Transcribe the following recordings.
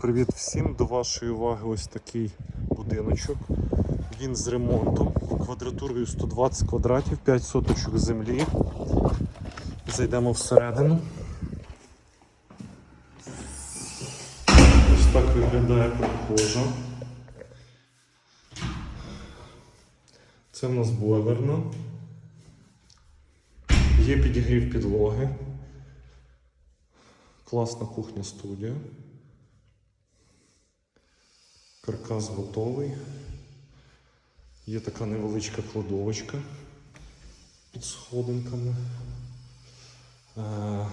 Привіт всім! До вашої уваги ось такий будиночок. Він з ремонтом, квадратурою 120 квадратів, 5 соточок землі. Зайдемо всередину. Ось так виглядає прихожа. Це в нас бойлерна. Є підігрів підлоги. Класна кухня студія. Каркас готовий. Є така невеличка кладовочка під сходинками. Е,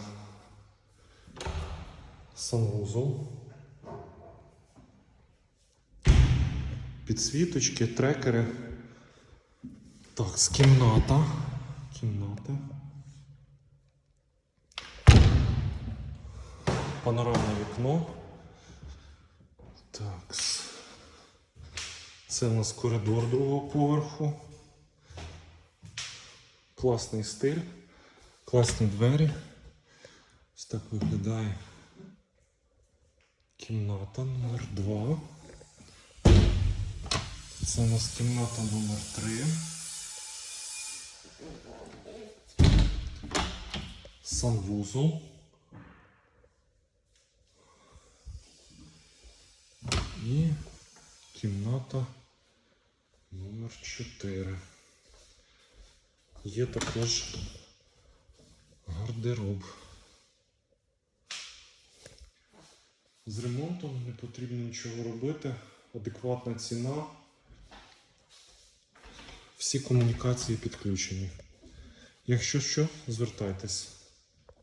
Санвузол. Підсвіточки, трекери. Так, з кімната. Кімната. Панорамне вікно. Так. Це у нас коридор другого поверху. Класний стиль, класні двері. Ось так виглядає кімната номер 2. Це у нас кімната номер 3. Санвузол. І кімната номер 4. Є також гардероб. З ремонтом не потрібно нічого робити. Адекватна ціна. Всі комунікації підключені. Якщо що, звертайтесь.